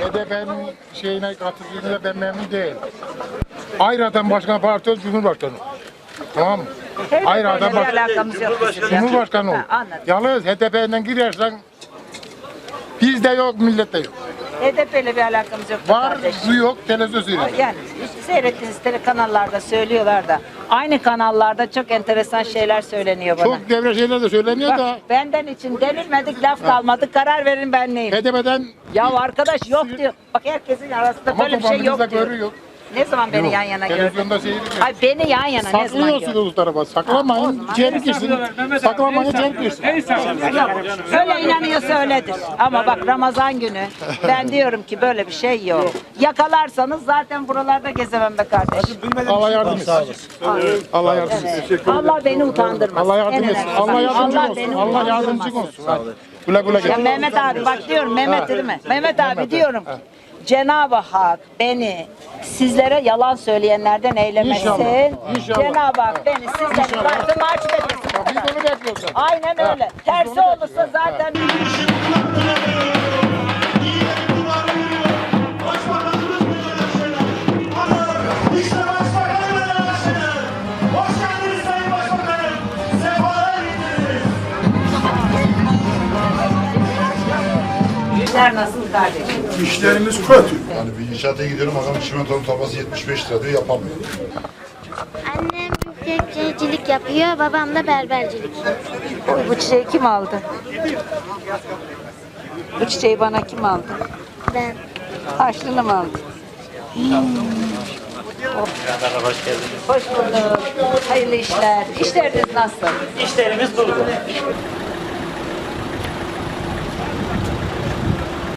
HDP'nin şeyine katıldığında ben memnun değilim. Ayrıca başkan parti Cumhurbaşkanı. Tamam mı? Böyle bir baş... alakamız yok. Cumhurbaşkanı ol. Yalnız HDP'den girersen bizde yok, millette yok. HDP ile bir alakamız yok. Var, kardeşim. bu yok, televizyon seyrediyor. Yani seyrettiğiniz telekanallarda söylüyorlar da aynı kanallarda çok enteresan şeyler söyleniyor bana. Çok devre şeyler de söyleniyor Bak, da benden için denilmedik laf kalmadı karar verin ben neyim. HDP'den Ya arkadaş yok diyor. Bak herkesin arasında ama böyle bir şey yok diyor. görüyor. Ne zaman beni Yok, yan yana gördün? Televizyonda. Ay beni yan yana ne zaman gördün? Saklıyorsunuz tarafa. Saklamayın. içeri girsin. Saklamayın içeri girsin. Yok, öyle inanıyorsa öyledir. Ama bak Ramazan günü ben diyorum ki böyle bir şey yok. Yakalarsanız zaten buralarda gezemem be kardeşim. Allah yardım etsin. Allah yardım etsin. Allah beni utandırmasın. Allah yardım En etsin. önemlisi. Allah yardımcın Allah olsun. beni Allah utandırmasın. yardımcın olsun. Hadi. Güle güle Ya gel. Mehmet abi bak diyorum Mehmet değil mi? Mehmet abi diyorum. Cenab-ı Hak beni sizlere yalan söyleyenlerden eylemesin. İnşallah, inşallah. Cenab-ı Hak beni sizden bahtımı açıp etmesin. Biz onu bekliyoruz. Aynen öyle. Tersi olursa zaten işler nasıl kardeşim? İşlerimiz kötü. Yani bir inşaata gidiyorum adam çimentonun torbası 75 lira diyor yapamıyor. Annem büyükçecilik yapıyor, babam da berbercilik. Oy bu çiçeği kim aldı? Bu çiçeği bana kim aldı? Ben Harçlığını mı aldı? Hoş geldiniz. Hoş bulduk. Hayırlı işler. İşleriniz nasıl? İşlerimiz durdu.